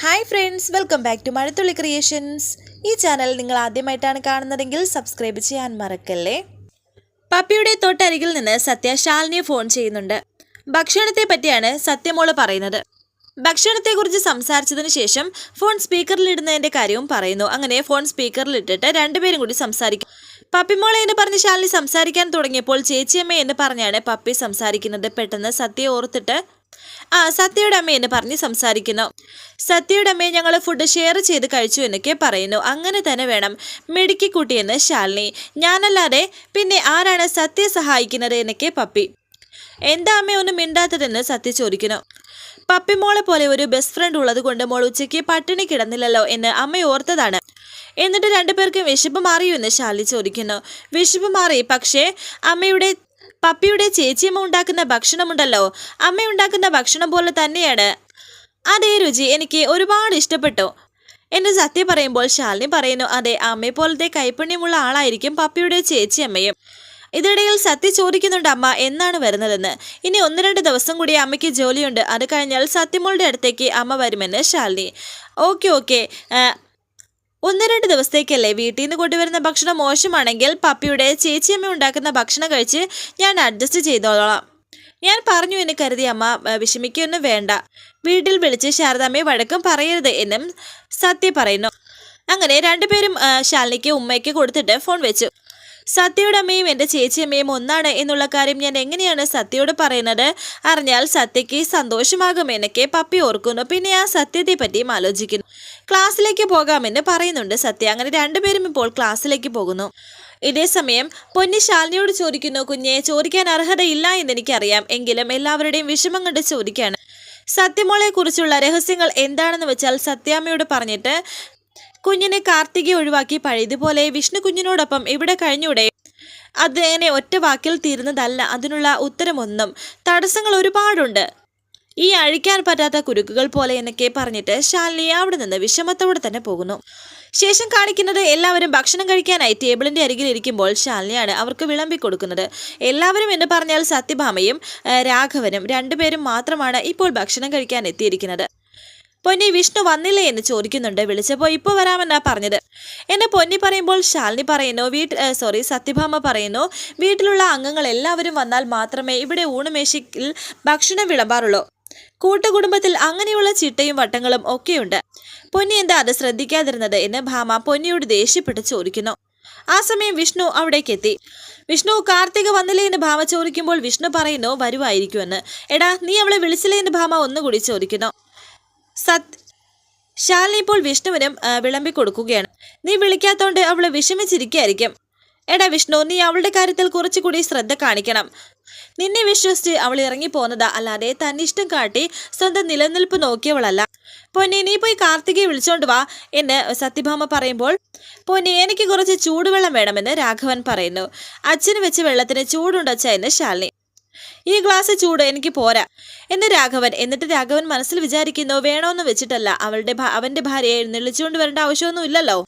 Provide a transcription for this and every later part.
Hi friends welcome back to Mazhathulli creations ഈ channel നിങ്ങൾ ആദ്യമായിട്ടാണ് കാണുന്നതെങ്കിൽ സബ്സ്ക്രൈബ് ചെയ്യാൻ മറക്കല്ലേ? പപ്പിയുടെ തൊട്ടരികിൽ നിന്ന് സത്യ ശാലിനിയെ ഫോൺ ചെയ്യുന്നുണ്ട്. ഭക്ഷണത്തെ പറ്റിയാണ് സത്യമോൾ പറയുന്നത്. ഭക്ഷണത്തെക്കുറിച്ച് സംസാരിച്ചതിന് ശേഷം ഫോൺ സ്പീക്കറിലിടുന്നതിന്റെ കാര്യവും പറയുന്നു. അങ്ങനെ ഫോൺ സ്പീക്കറിലിട്ടിട്ട് രണ്ടുപേരും കൂടി സംസാരിക്കും. പപ്പിമോളെ എന്ന് പറഞ്ഞ് ശാലിനി സംസാരിക്കാൻ തുടങ്ങിയപ്പോൾ ചേച്ചിയമ്മ എന്ന് പറഞ്ഞാണ് പപ്പി സംസാരിക്കുന്നത്. പെട്ടെന്ന് സത്യ ഓർത്തിട്ട് ആ സത്യയുടെ അമ്മ എന്ന് പറഞ്ഞ് സംസാരിക്കുന്നു. സത്യയുടെ അമ്മയെ ഞങ്ങൾ ഫുഡ് ഷെയർ ചെയ്ത് കഴിച്ചു എന്നൊക്കെ പറയുന്നു. അങ്ങനെ തന്നെ വേണം മെടുക്കിക്കുട്ടിയെന്ന് ശാലിനി. ഞാനല്ലാതെ പിന്നെ ആരാണ് സത്യ സഹായിക്കുന്നത് എന്നൊക്കെ പപ്പി. എന്താ അമ്മ ഒന്നും മിണ്ടാത്തതെന്ന് സത്യ ചോദിക്കുന്നു. പപ്പി പപ്പിമോളെ പോലെ ഒരു ബെസ്റ്റ് ഫ്രണ്ട് ഉള്ളത് കൊണ്ട് മോൾ ഉച്ചയ്ക്ക് പട്ടിണി കിടന്നില്ലല്ലോ എന്ന് അമ്മ ഓർത്തതാണ്. എന്നിട്ട് രണ്ടുപേർക്കും വിശപ്പ് മാറിയോ എന്ന് ശാലി ചോദിക്കുന്നു. വിശപ്പ് മാറി പക്ഷേ അമ്മയുടെ പപ്പിയുടെ ചേച്ചിയമ്മ ഉണ്ടാക്കുന്ന ഭക്ഷണമുണ്ടല്ലോ. അമ്മ ഉണ്ടാക്കുന്ന ഭക്ഷണം പോലെ തന്നെയാണ്. അതെ രുചി എനിക്ക് ഒരുപാട് ഇഷ്ടപ്പെട്ടു. എന്ന് സത്യം പറയുമ്പോൾ ശാലിനി പറയുന്നു അതെ അമ്മയെ പോലത്തെ കൈപ്പുണ്യമുള്ള ആളായിരിക്കും പപ്പിയുടെ ചേച്ചിയമ്മയും ഇതിനിടയിൽ സത്യ ചോദിക്കുന്നുണ്ട് അമ്മ എന്നാണ് വരുന്നതെന്ന്. ഇനി ഒന്ന് രണ്ട് ദിവസം കൂടി അമ്മയ്ക്ക് ജോലിയുണ്ട്. അത് കഴിഞ്ഞാൽ സത്യമോളുടെ അടുത്തേക്ക് അമ്മ വരുമെന്ന് ശാലിനി. Okay okay. ഒന്ന് രണ്ട് ദിവസത്തേക്കല്ലേ വീട്ടിൽ നിന്ന് കൊണ്ടുവരുന്ന ഭക്ഷണം മോശമാണെങ്കിൽ പപ്പിയുടെ ചേച്ചിയമ്മ ഉണ്ടാക്കുന്ന ഭക്ഷണം കഴിച്ച് ഞാൻ അഡ്ജസ്റ്റ് ചെയ്തോളാം. ഞാൻ പറഞ്ഞു എന്ന് കരുതി അമ്മ വിഷമിക്കൊന്നും വേണ്ട. വീട്ടിൽ വിളിച്ച് ശാരദാമ്മയെ വഴക്കം പറയരുത് എന്നും സത്യ പറയുന്നു. അങ്ങനെ രണ്ടുപേരും ശാലിനിക്ക് ഉമ്മയ്ക്ക് കൊടുത്തിട്ട് ഫോൺ വെച്ചു. സത്യയുടെ അമ്മയും എന്റെ ചേച്ചിയമ്മയും ഒന്നാണ് എന്നുള്ള കാര്യം ഞാൻ എങ്ങനെയാണ് സത്യയോട് പറയുന്നത്? അറിഞ്ഞാൽ സത്യയ്ക്ക് സന്തോഷമാകും എന്നൊക്കെ പപ്പി ഓർക്കുന്നു. പിന്നെ ആ സത്യത്തെ പറ്റിയും ആലോചിക്കുന്നു. ക്ലാസ്സിലേക്ക് പോകാമെന്ന് പറയുന്നുണ്ട് സത്യ. അങ്ങനെ രണ്ടുപേരും ഇപ്പോൾ ക്ലാസ്സിലേക്ക് പോകുന്നു. ഇതേ സമയം പൊന്നി ശാലിനിയോട് ചോദിക്കുന്നു കുഞ്ഞെ ചോദിക്കാൻ അർഹതയില്ല എന്ന് എനിക്കറിയാം. എങ്കിലും എല്ലാവരുടെയും വിഷമം കണ്ട് ചോദിക്കുകയാണ് സത്യമോളെ കുറിച്ചുള്ള രഹസ്യങ്ങൾ എന്താണെന്ന് വെച്ചാൽ സത്യാമ്മയോട് പറഞ്ഞിട്ട് കുഞ്ഞിനെ കാർത്തികെ ഒഴിവാക്കി പഴയതുപോലെ വിഷ്ണു കുഞ്ഞിനോടൊപ്പം ഇവിടെ കഴിഞ്ഞൂടെ? അതിനെ ഒറ്റ വാക്കിൽ തീരുന്നതല്ല. അതിനുള്ള ഉത്തരമൊന്നും. തടസ്സങ്ങൾ ഒരുപാടുണ്ട്. ഈ അഴിക്കാൻ പറ്റാത്ത കുരുക്കുകൾ പോലെ എന്നൊക്കെ പറഞ്ഞിട്ട് ശാലിനി അവിടെ നിന്ന് വിഷമത്തോടെ തന്നെ പോകുന്നു. ശേഷം കാണിക്കുന്നത് എല്ലാവരും ഭക്ഷണം കഴിക്കാനായി ടേബിളിന്റെ അരികിൽ ഇരിക്കുമ്പോൾ ശാലിനിയാണ് അവർക്ക് വിളമ്പി കൊടുക്കുന്നത്. എല്ലാവരും എന്ന് പറഞ്ഞാൽ സത്യഭാമയും രാഘവനും രണ്ടുപേരും മാത്രമാണ് ഇപ്പോൾ ഭക്ഷണം കഴിക്കാൻ എത്തിയിരിക്കുന്നത്. പൊന്നി വിഷ്ണു വന്നില്ലേ? എന്ന് ചോദിക്കുന്നുണ്ട്. വിളിച്ചപ്പോൾ ഇപ്പോൾ വരാമെന്നാ പറഞ്ഞത്. എന്നെ പൊന്നി പറയുമ്പോൾ ശാലിനി പറയുന്നു വീട്ടിൽ സോറി സത്യഭാമ പറയുന്നു വീട്ടിലുള്ള അംഗങ്ങൾ എല്ലാവരും വന്നാൽ മാത്രമേ ഇവിടെ ഊണുമേശയിൽ ഭക്ഷണം വിളമ്പാറുള്ളൂ. കൂട്ടുകുടുംബത്തിൽ അങ്ങനെയുള്ള ചിട്ടയും വട്ടങ്ങളും ഒക്കെയുണ്ട്. പൊന്നി എന്താ അത് ശ്രദ്ധിക്കാതിരുന്നത് എന്ന് ഭാമ പൊന്നിയോട് ദേഷ്യപ്പെട്ട് ചോദിക്കുന്നു. ആ സമയം വിഷ്ണു അവിടേക്ക് എത്തി വിഷ്ണു കാർത്തിക വന്നില്ലേ എന്ന് ഭാമ ചോദിക്കുമ്പോൾ വിഷ്ണു പറയുന്നു വരുവായിരിക്കുമെന്ന്. എടാ നീ അവളെ വിളിച്ചില്ലേ എന്ന് ഭാമ ഒന്നുകൂടി ചോദിക്കുന്നു. സത് ശാലിനി ഇപ്പോൾ വിഷ്ണുവിനും വിളമ്പി കൊടുക്കുകയാണ് നീ വിളിക്കാത്തോണ്ട് അവൾ വിഷമിച്ചിരിക്കുകയായിരിക്കും. എടാ വിഷ്ണു നീ അവളുടെ കാര്യത്തിൽ കുറച്ചുകൂടി ശ്രദ്ധ കാണിക്കണം. നിന്നെ വിശ്വസിച്ച് അവൾ ഇറങ്ങിപ്പോന്നതാ അല്ലാതെ തന്നിഷ്ടം കാട്ടി സ്വന്തം നിലനിൽപ്പ് നോക്കിയവളല്ല. പൊന്നി നീ പോയി കാർത്തികയെ വിളിച്ചോണ്ട് വാ എന്ന് സത്യഭാമ പറയുമ്പോൾ പൊന്നി എനിക്ക് കുറച്ച് ചൂടുവെള്ളം വേണമെന്ന് രാഘവൻ പറയുന്നു. അച്ഛന് വെച്ച വെള്ളത്തിന് ചൂടുണ്ടച്ച എന്ന് ശാലിനി. ഈ ഗ്ലാസ് ചൂട് എനിക്ക് പോരാ എന്ന് രാഘവൻ എന്നിട്ട് രാഘവൻ മനസ്സിൽ വിചാരിക്കുന്നു വേണോന്ന് വെച്ചിട്ടല്ല അവളുടെ അവന്റെ ഭാര്യയെ എഴുന്നള്ളിച്ചുകൊണ്ട് വരേണ്ട ആവശ്യമൊന്നും ഇല്ലല്ലോ.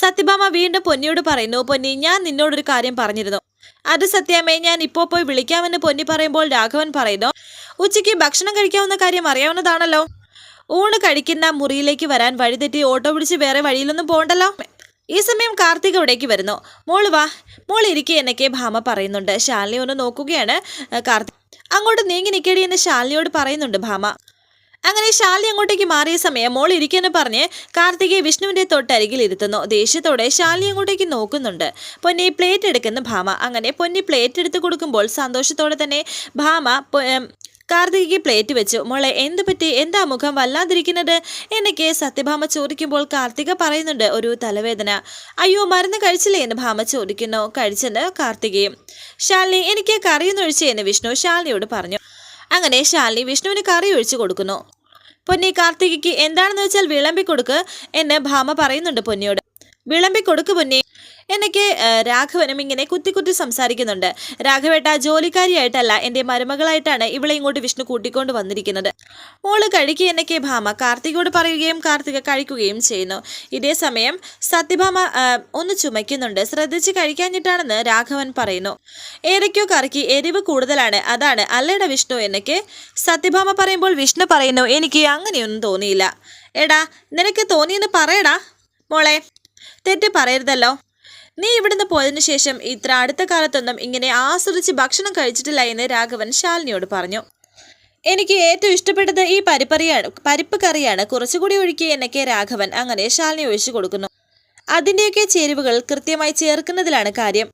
സത്യഭാമ വീണ്ടും പൊന്നിയോട് പറയുന്നു പൊന്നി ഞാൻ നിന്നോടൊരു കാര്യം പറഞ്ഞിരുന്നു. അത് സത്യമേ ഞാൻ ഇപ്പോ പോയി വിളിക്കാമെന്ന് പൊന്നി പറയുമ്പോൾ രാഘവൻ പറയുന്നു ഉച്ചയ്ക്ക് ഭക്ഷണം കഴിക്കാവുന്ന കാര്യം അറിയാവുന്നതാണല്ലോ. ഊണ് കഴിക്കുന്ന മുറിയിലേക്ക് വരാൻ വഴിതെറ്റി ഓട്ടോ പിടിച്ച് വേറെ വഴിയിലൊന്നും പോകണ്ടല്ലോ. ഈ സമയം കാർത്തിക് അവിടേക്ക് വരുന്നു. മോൾ വാ മോൾ ഇരിക്കെ എന്നൊക്കെ ഭാമ പറയുന്നുണ്ട്. ശാലിനി ഒന്ന് നോക്കുകയാണ് കാർത്തി കാർത്തിക് അങ്ങോട്ട് നീങ്ങി നിൽക്കേണ്ടി എന്ന് ശാലിനിയോട് പറയുന്നുണ്ട് ഭാമ. അങ്ങനെ ശാലിനി അങ്ങോട്ടേക്ക് മാറിയ സമയം മോൾ ഇരിക്കുന്നു പറഞ്ഞ് കാർത്തികയെ വിഷ്ണുവിന്റെ തൊട്ടരികിൽ ഇരുത്തുന്നു. ദേഷ്യത്തോടെ ശാലിനി അങ്ങോട്ടേക്ക് നോക്കുന്നുണ്ട്. പൊന്നി പ്ലേറ്റ് എടുക്കുന്ന ഭാമ. അങ്ങനെ പൊന്നി പ്ലേറ്റ് എടുത്ത് കൊടുക്കുമ്പോൾ സന്തോഷത്തോടെ തന്നെ ഭാമ കാർത്തികയ്ക്ക് പ്ലേറ്റ് വെച്ചു. മോളെ എന്ത് പറ്റി? എന്താ മുഖം വല്ലാതിരിക്കുന്നത്? എന്നൊക്കെ സത്യഭാമ ചോദിക്കുമ്പോൾ കാർത്തിക പറയുന്നുണ്ട് ഒരു തലവേദന. അയ്യോ മരുന്ന് കഴിച്ചില്ലേ? എന്ന് ഭാമ ചോദിക്കുന്നു. കഴിച്ചെന്ന് കാർത്തികയും ശാലിനി എനിക്ക് കറിയൊന്നൊഴിച്ചേ എന്ന് വിഷ്ണു ശാലിനിയോട് പറഞ്ഞു. അങ്ങനെ ശാലിനി വിഷ്ണുവിന് കറി ഒഴിച്ചു കൊടുക്കുന്നു. പൊന്നി കാർത്തികയ്ക്ക് എന്താണെന്ന് വെച്ചാൽ വിളമ്പിക്കൊടുക്ക് എന്ന് ഭാമ പറയുന്നുണ്ട് പൊന്നിയോട്. വിളമ്പി കൊടുക്കു പൊന്നെ. എന്നൊക്കെ രാഘവനും ഇങ്ങനെ കുത്തി കുത്തി സംസാരിക്കുന്നുണ്ട്. രാഘവേട്ട ജോലിക്കാരിയായിട്ടല്ല എന്റെ മരുമകളായിട്ടാണ് ഇവളെ ഇങ്ങോട്ട് വിഷ്ണു കൂട്ടിക്കൊണ്ട് വന്നിരിക്കുന്നത്. മോൾ കഴിക്കുക എന്നൊക്കെ ഭാമ കാർത്തികോട് പറയുകയും കാർത്തിക കഴിക്കുകയും ചെയ്യുന്നു. ഇതേ സമയം സത്യഭാമ ഒന്ന് ചുമയ്ക്കുന്നുണ്ട്. ശ്രദ്ധിച്ച് കഴിക്കാഞ്ഞിട്ടാണെന്ന് രാഘവൻ പറയുന്നു. ഏതൊക്കെയോ കറക്കി എരിവ് കൂടുതലാണ്. അതാണ് അല്ലേട വിഷ്ണു എന്നൊക്കെ സത്യഭാമ പറയുമ്പോൾ വിഷ്ണു പറയുന്നു എനിക്ക് അങ്ങനെയൊന്നും തോന്നിയില്ല. എടാ നിനക്ക് തോന്നിയെന്ന് പറയടാ മോളെ. തെറ്റ് പറയരുതല്ലോ. നീ ഇവിടുന്ന് പോയതിനു ശേഷം ഇത്ര അടുത്ത കാലത്തൊന്നും ഇങ്ങനെ ആസ്വദിച്ച് ഭക്ഷണം കഴിച്ചിട്ടില്ല എന്ന് രാഘവൻ ശാലിനിയോട് പറഞ്ഞു. എനിക്ക് ഏറ്റവും ഇഷ്ടപ്പെട്ടത് ഈ പരിപ്പറിയാണ് പരിപ്പ് കറിയാണ് കുറച്ചുകൂടി ഒഴുക്കി എന്നൊക്കെ രാഘവൻ അങ്ങനെ ശാലിനി ഒഴിച്ചു കൊടുക്കുന്നു. അതിന്റെയൊക്കെ ചേരുവകൾ കൃത്യമായി ചേർക്കുന്നതിലാണ് കാര്യം.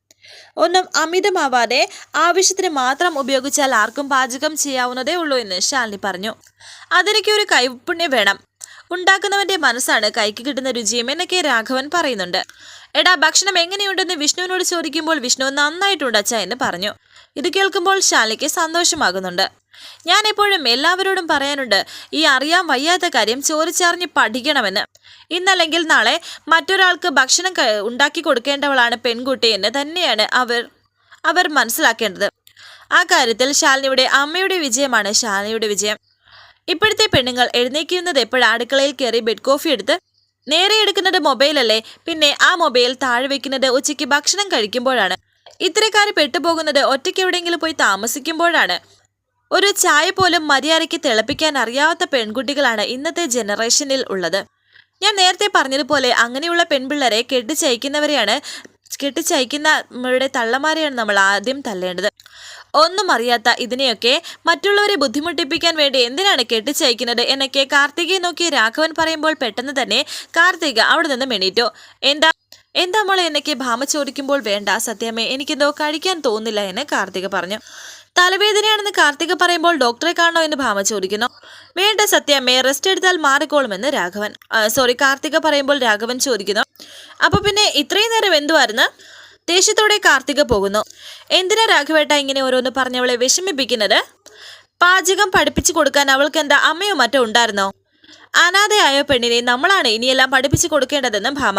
ഒന്നും അമിതമാവാതെ ആവശ്യത്തിന് മാത്രം ഉപയോഗിച്ചാൽ ആർക്കും പാചകം ചെയ്യാവുന്നതേ ഉള്ളൂ എന്ന് ശാലിനി പറഞ്ഞു. അതിനൊക്കെ ഒരു കൈപുണ്യം വേണം. ഉണ്ടാക്കുന്നവന്റെ മനസ്സാണ് കൈക്ക് കിട്ടുന്ന രുചിയും എന്നൊക്കെ രാഘവൻ പറയുന്നുണ്ട്. എടാ ഭക്ഷണം എങ്ങനെയുണ്ടെന്ന് വിഷ്ണുവിനോട് ചോദിക്കുമ്പോൾ വിഷ്ണു നന്നായിട്ടുണ്ട് അച്ഛ എന്ന് പറഞ്ഞു. ഇത് കേൾക്കുമ്പോൾ ശാലയ്ക്ക് സന്തോഷമാകുന്നുണ്ട്. ഞാൻ എപ്പോഴും എല്ലാവരോടും പറയാനുണ്ട് ഈ അറിയാൻ വയ്യാത്ത കാര്യം ചോദിച്ചറിഞ്ഞ് പഠിക്കണമെന്ന്. ഇന്നല്ലെങ്കിൽ നാളെ മറ്റൊരാൾക്ക് ഭക്ഷണം ഉണ്ടാക്കി കൊടുക്കേണ്ടവളാണ് പെൺകുട്ടി എന്ന് തന്നെയാണ് അവർ അവർ മനസ്സിലാക്കേണ്ടത്. ആ കാര്യത്തിൽ ശാലിനിയുടെ അമ്മയുടെ വിജയമാണ് ശാലിനിയുടെ വിജയം. ഇപ്പോഴത്തെ പെണ്ണുങ്ങൾ എഴുന്നേക്കുന്നത് എപ്പോഴാണ് അടുക്കളയിൽ കയറി ബെഡ് കോഫി എടുത്ത് നേരെ എടുക്കുന്നത് മൊബൈലല്ലേ പിന്നെ ആ മൊബൈൽ താഴെ വെക്കുന്നത് ഉച്ചയ്ക്ക് ഭക്ഷണം കഴിക്കുമ്പോഴാണ്. ഇത്തരക്കാർ പെട്ടുപോകുന്നത് ഒറ്റയ്ക്ക് എവിടെയെങ്കിലും പോയി താമസിക്കുമ്പോഴാണ്. ഒരു ചായ പോലും മര്യാദയ്ക്ക് തിളപ്പിക്കാൻ അറിയാത്ത പെൺകുട്ടികളാണ് ഇന്നത്തെ ജനറേഷനിൽ ഉള്ളത്. ഞാൻ നേരത്തെ പറഞ്ഞതുപോലെ അങ്ങനെയുള്ള പെൺപിള്ളേരെ കെട്ടിച്ചയക്കുന്നവരെയാണ് കെട്ടിച്ചയക്കുന്നവരുടെ തള്ളമാരെയാണ് നമ്മൾ ആദ്യം തല്ലേണ്ടത്. ഒന്നും അറിയാത്ത ഇതിനെയൊക്കെ മറ്റുള്ളവരെ ബുദ്ധിമുട്ടിപ്പിക്കാൻ വേണ്ടി എന്തിനാണ് കെട്ടിച്ചയക്കുന്നത് എന്നൊക്കെ കാർത്തികയെ നോക്കി രാഘവൻ പറയുമ്പോൾ പെട്ടെന്ന് തന്നെ കാർത്തിക അവിടെ നിന്ന് മെണീറ്റു എന്താ എന്താ മോളെ എന്നൊക്കെ ഭാമ ചോദിക്കുമ്പോൾ വേണ്ട സത്യമേ എനിക്കെന്തോ കഴിക്കാൻ തോന്നുന്നില്ല എന്ന് കാർത്തിക പറഞ്ഞു. തലവേദനയാണെന്ന് കാർത്തിക പറയുമ്പോൾ ഡോക്ടറെ കാണണോ എന്ന് ഭാമ ചോദിക്കുന്നു. വേണ്ട സത്യമേ റെസ്റ്റ് എടുത്താൽ മാറിക്കോളുമെന്ന് രാഘവൻ. സോറി കാർത്തിക പറയുമ്പോൾ രാഘവൻ ചോദിക്കുന്നു. അപ്പൊ പിന്നെ ഇത്രയും നേരം എന്തുവായിരുന്നു? ദേഷ്യത്തോടെ കാർത്തിക പോകുന്നു. എന്തിനാ രാഘവേട്ട ഇങ്ങനെ ഓരോന്ന് പറഞ്ഞവളെ വിഷമിപ്പിക്കുന്നത്? പാചകം പഠിപ്പിച്ചു കൊടുക്കാൻ അവൾക്ക് എന്താ അമ്മയോ മറ്റോ ഉണ്ടായിരുന്നോ? അനാഥയായ പെണ്ണിനെ നമ്മളാണ് ഇനിയെല്ലാം പഠിപ്പിച്ചു കൊടുക്കേണ്ടതെന്നും ഭാമ.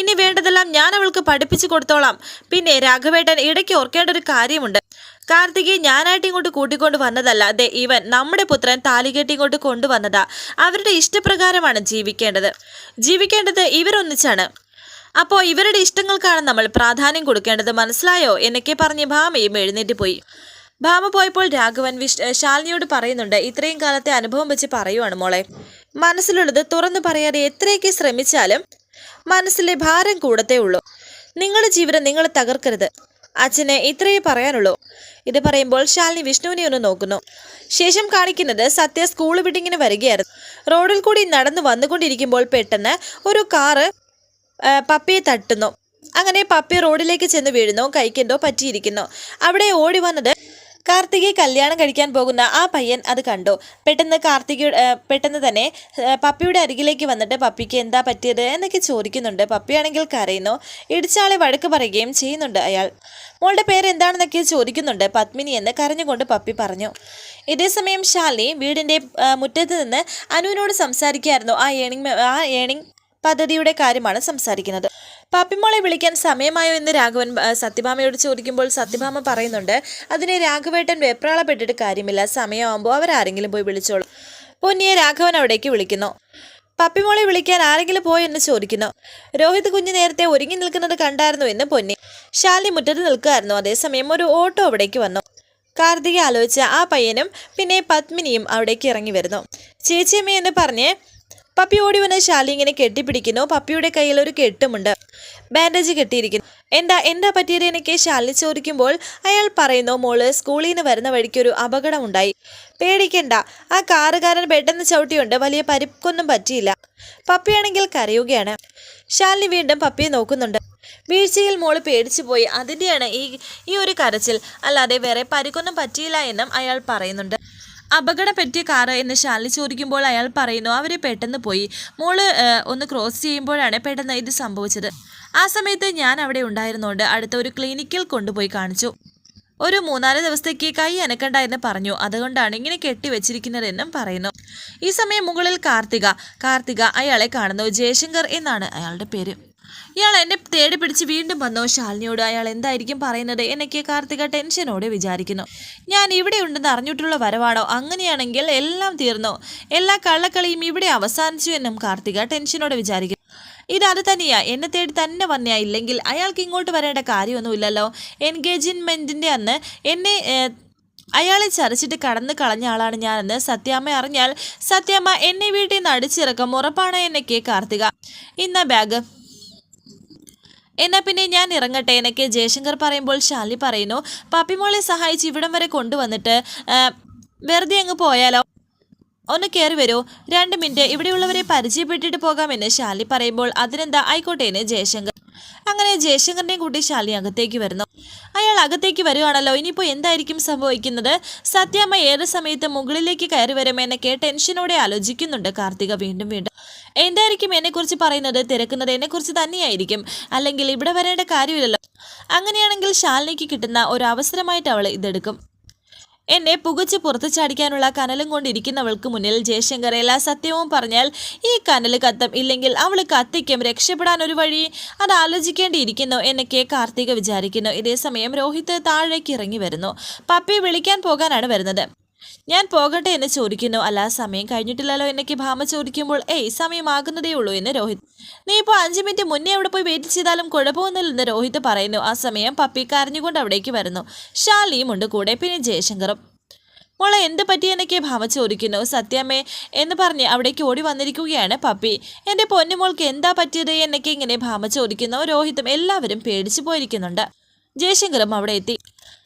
ഇനി വേണ്ടതെല്ലാം ഞാൻ അവൾക്ക് പഠിപ്പിച്ചു കൊടുത്തോളാം. പിന്നെ രാഘവേട്ടൻ ഇടയ്ക്ക് ഓർക്കേണ്ട ഒരു കാര്യമുണ്ട്. കാർത്തികയെ ഞാനായിട്ട് ഇങ്ങോട്ട് കൂട്ടിക്കൊണ്ട് വന്നതല്ല. അതെ ഇവൻ നമ്മുടെ പുത്രൻ താലികെട്ടി ഇങ്ങോട്ട് കൊണ്ടുവന്നതാ. അവരുടെ ഇഷ്ടപ്രകാരമാണ് ജീവിക്കേണ്ടത്. ജീവിക്കേണ്ടത് ഇവരൊന്നിച്ചാണ്. അപ്പോൾ ഇവരുടെ ഇഷ്ടങ്ങൾക്കാണ് നമ്മൾ പ്രാധാന്യം കൊടുക്കേണ്ടത്. മനസ്സിലായോ? എന്നൊക്കെ പറഞ്ഞ് ഭാമയും എഴുന്നേറ്റ് പോയി. ഭാമ പോയപ്പോൾ രാഘവൻ വിഷ് ശാലിനിയോട് പറയുന്നുണ്ട് ഇത്രയും കാലത്തെ അനുഭവം വെച്ച് പറയുവാണ് മോളെ. മനസ്സിലുള്ളത് തുറന്നു പറയാതെ എത്രയൊക്കെ ശ്രമിച്ചാലും മനസ്സിലെ ഭാരം കൂടത്തേ ഉള്ളൂ. നിങ്ങളുടെ ജീവിതം നിങ്ങൾ തകർക്കരുത്. അച്ഛന് ഇത്രയേ പറയാനുള്ളൂ. ഇത് പറയുമ്പോൾ ശാലിനി വിഷ്ണുവിനെ ഒന്ന് നോക്കുന്നു. ശേഷം കാണിക്കുന്നത് സത്യ സ്കൂൾ വിട്ടിങ്ങനെ വരികയായിരുന്നു. റോഡിൽ കൂടി നടന്നു വന്നുകൊണ്ടിരിക്കുമ്പോൾ പെട്ടെന്ന് ഒരു കാറ് പപ്പിയെ തട്ടുന്നു. അങ്ങനെ പപ്പി റോഡിലേക്ക് ചെന്ന് വീഴുന്നു. കൈക്കെന്തോ പറ്റിയിരിക്കുന്നു. അവിടെ ഓടി വന്നത് കാർത്തികയെ കല്യാണം കഴിക്കാൻ പോകുന്ന ആ പയ്യൻ അത് കണ്ടു. പെട്ടെന്ന് കാർത്തിക പെട്ടെന്ന് തന്നെ പപ്പിയുടെ അരികിലേക്ക് വന്നിട്ട് പപ്പിക്ക് എന്താ പറ്റിയത് എന്നൊക്കെ ചോദിക്കുന്നുണ്ട്. പപ്പിയാണെങ്കിൽ കരയുന്നു. ഇടിച്ചാളെ വഴക്ക് പറയുകയും ചെയ്യുന്നുണ്ട് അയാൾ. മോളുടെ പേര് എന്താണെന്നൊക്കെ ചോദിക്കുന്നുണ്ട് പത്മിനി എന്ന് കരഞ്ഞുകൊണ്ട് പപ്പി പറഞ്ഞു. ഇതേസമയം ശാലിനി വീടിന്റെ മുറ്റത്ത് നിന്ന് അനുവിനോട് സംസാരിക്കുകയായിരുന്നു. ആ ഏണിംഗ് ആ ഏണിംഗ് പദ്ധതിയുടെ കാര്യമാണ് സംസാരിക്കുന്നത്. പാപ്പിമോളെ വിളിക്കാൻ സമയമായോ എന്ന് രാഘവൻ സത്യഭാമയോട് ചോദിക്കുമ്പോൾ സത്യഭാമ പറയുന്നുണ്ട് അതിനെ രാഘവേട്ടൻ വെപ്രാളപ്പെട്ടിട്ട് കാര്യമില്ല സമയമാകുമ്പോൾ അവരാരെങ്കിലും പോയി വിളിച്ചോളൂ. പൊന്നിയെ രാഘവൻ അവിടേക്ക് വിളിക്കുന്നു. പപ്പിമോളെ വിളിക്കാൻ ആരെങ്കിലും പോയോ എന്ന് ചോദിക്കുന്നു. രോഹിത് കുഞ്ഞ് നേരത്തെ ഒരുങ്ങി നിൽക്കുന്നത് കണ്ടായിരുന്നു എന്ന് പൊന്നി. ശാലി മുറ്റത്ത് നിൽക്കുകയായിരുന്നു അതേസമയം ഒരു ഓട്ടോ അവിടേക്ക് വന്നു. കാർത്തിക ആലോചിച്ച ആ പയ്യനും പിന്നെ പത്മിനിയും അവിടേക്ക് ഇറങ്ങി വരുന്നു. ചേച്ചിയമ്മ എന്ന് പറഞ്ഞ് പപ്പി ഓടി വന്ന് ശാലി ഇങ്ങനെ കെട്ടിപ്പിടിക്കുന്നു. പപ്പിയുടെ കയ്യിൽ ഒരു കെട്ടുമുണ്ട്. ബാൻഡേജ് കെട്ടിയിരിക്കുന്നു. എന്താ എന്താ പറ്റിയത് എനിക്ക് ശാലി ചോദിക്കുമ്പോൾ അയാൾ പറയുന്നു മോൾ സ്കൂളിൽ നിന്ന് വരുന്ന വഴിക്ക് ഒരു അപകടമുണ്ടായി. പേടിക്കണ്ട. ആ കാറുകാരൻ പെട്ടെന്ന് ചവിട്ടിയുണ്ട് വലിയ പരിക്കൊന്നും പറ്റിയില്ല. പപ്പിയാണെങ്കിൽ കരയുകയാണ്. ശാലിനി വീണ്ടും പപ്പിയെ നോക്കുന്നുണ്ട്. വീഴ്ചയിൽ മോൾ പേടിച്ചു പോയി. അതിന്റെയാണ് ഈ ഈ ഒരു കരച്ചിൽ. അല്ലാതെ വേറെ പരിക്കൊന്നും പറ്റിയില്ല എന്നും അയാൾ പറയുന്നുണ്ട്. അപകടം പറ്റിയ കാറ് എന്ന് ശാലിനി ചോദിക്കുമ്പോൾ അയാൾ പറയുന്നു അവർ പെട്ടെന്ന് പോയി. മോൾ ഒന്ന് ക്രോസ് ചെയ്യുമ്പോഴാണ് പെട്ടെന്ന് ഇത് സംഭവിച്ചത്. ആ സമയത്ത് ഞാൻ അവിടെ ഉണ്ടായിരുന്നുകൊണ്ട് അടുത്ത ഒരു ക്ലിനിക്കിൽ കൊണ്ടുപോയി കാണിച്ചു. ഒരു മൂന്നാൽ ദിവസത്തേക്ക് കൈ അനക്കണ്ട എന്ന് പറഞ്ഞു. അതുകൊണ്ടാണ് ഇങ്ങനെ കെട്ടിവെച്ചിരിക്കുന്നതെന്നും പറയുന്നു. ഈ സമയം മുകളിൽ കാർത്തിക. കാർത്തിക അയാളെ കാണുന്നു. ജയശങ്കർ എന്നാണ് അയാളുടെ പേര്. ഇയാൾ എന്നെ തേടി പിടിച്ച് വീണ്ടും വന്നോ. ശാലിനിയോട് അയാൾ എന്തായിരിക്കും പറയുന്നത് എന്നൊക്കെ കാർത്തിക ടെൻഷനോടെ വിചാരിക്കുന്നു. ഞാൻ ഇവിടെ ഉണ്ടെന്ന് അറിഞ്ഞിട്ടുള്ള വരവാണോ? അങ്ങനെയാണെങ്കിൽ എല്ലാം തീർന്നു. എല്ലാ കള്ളക്കളിയും ഇവിടെ അവസാനിച്ചു എന്നും കാർത്തിക ടെൻഷനോടെ വിചാരിക്കുന്നു. ഇതത് തന്നെയാ. എന്നെ തേടി തന്നെ വന്നയാ. ഇല്ലെങ്കിൽ അയാൾക്ക് ഇങ്ങോട്ട് വരേണ്ട കാര്യമൊന്നുമില്ലല്ലോ. എൻഗേജ്മെന്റിന്റെ അന്ന് എന്നെ അയാളെ ചരച്ചിട്ട് കടന്നു കളഞ്ഞ ആളാണ് ഞാനെന്ന് സത്യാമ്മ അറിഞ്ഞാൽ സത്യാമ്മ എന്നെ വീട്ടിൽ നിന്ന് അടിച്ചിറക്കും. ഉറപ്പാണ് എന്നൊക്കെ കാർത്തിക. ഇന്ന ബാഗ്. എന്നാ പിന്നെ ഞാൻ ഇറങ്ങട്ടെ എന്നൊക്കെ ജയശങ്കർ പറയുമ്പോൾ ഷാലി പറയുന്നു. പപ്പിമോളെ സഹായിച്ച് ഇവിടം വരെ കൊണ്ടുവന്നിട്ട് വെറുതെ അങ്ങ് പോയാലോ? ഒന്ന് കയറി വരൂ. രണ്ട് മിനിറ്റ് ഇവിടെയുള്ളവരെ പരിചയപ്പെട്ടിട്ട് പോകാമെന്ന് ഷാലി പറയുമ്പോൾ അതിനെന്താ? ആയിക്കോട്ടെ എന്ന് ജയശങ്കർ അങ്ങനെ ജയശങ്കറിനെയും കൂട്ടി ശാലി അകത്തേക്ക് വരുന്നു. അയാൾ അകത്തേക്ക് വരുവാണല്ലോ. ഇനിയിപ്പോൾ എന്തായിരിക്കും സംഭവിക്കുന്നത്? സത്യാമ്മ ഏത് സമയത്ത് മുകളിലേക്ക് കയറി വരുമെന്നൊക്കെ ടെൻഷനോടെ ആലോചിക്കുന്നുണ്ട് കാർത്തിക വീണ്ടും വീണ്ടും. എന്തായിരിക്കും എന്നെക്കുറിച്ച് പറയുന്നത്? തിരക്കുന്നത് എന്നെക്കുറിച്ച് തന്നെയായിരിക്കും. അല്ലെങ്കിൽ ഇവിടെ വരേണ്ട കാര്യമില്ലല്ലോ. അങ്ങനെയാണെങ്കിൽ ശാലിനിക്ക് കിട്ടുന്ന ഒരു അവസരമായിട്ട് അവൾ ഇതെടുക്കും. എന്നെ പുകച്ച് പുറത്തു ചാടിക്കാനുള്ള കനലും കൊണ്ടിരിക്കുന്നവൾക്ക് മുന്നിൽ ജയശങ്കർ എല്ലാ സത്യവും പറഞ്ഞാൽ ഈ കനൽ കത്തം ഇല്ലെങ്കിൽ അവൾ കത്തിക്കും രക്ഷപ്പെടാൻ ഒരു വഴി. അത് ആലോചിക്കേണ്ടിയിരിക്കുന്നു എന്നൊക്കെ കാർത്തിക വിചാരിക്കുന്നു. ഇതേസമയം രോഹിത് താഴേക്ക് ഇറങ്ങി വരുന്നു. പപ്പി വിളിക്കാൻ പോകാനാണ് വരുന്നത്. ഞാൻ പോകട്ടെ എന്ന് ചോദിക്കുന്നു. അല്ല സമയം കഴിഞ്ഞിട്ടില്ലല്ലോ എന്നൊക്കെ ഭാമ ചോദിക്കുമ്പോൾ ഏയ് സമയമാകുന്നതേ ഉള്ളൂ എന്ന് രോഹിത് നീ ഇപ്പോൾ അഞ്ച് മിനിറ്റ് മുന്നേ അവിടെ പോയി വെയിറ്റ് ചെയ്താലും കുഴപ്പമൊന്നുമില്ലെന്ന് രോഹിത് പറയുന്നു. ആ സമയം പപ്പി കരഞ്ഞുകൊണ്ട് അവിടേക്ക് വരുന്നു. ഷാലിയും ഉണ്ട് കൂടെ പിന്നെ ജയശങ്കറും. മോളെ എന്ത് പറ്റിയെന്നൊക്കെ ഭാമ ചോദിക്കുന്നു. സത്യമേ എന്ന് പറഞ്ഞ് അവിടേക്ക് ഓടി വന്നിരിക്കുകയാണ് പപ്പി. എന്റെ പൊന്നുമോൾക്ക് എന്താ പറ്റിയത്? എന്നൊക്കെ ഇങ്ങനെ ഭാമ ചോദിക്കുന്നു. രോഹിതും എല്ലാവരും പേടിച്ചു പോയിരിക്കുന്നുണ്ട്. ജയശങ്കറും അവിടെ എത്തി.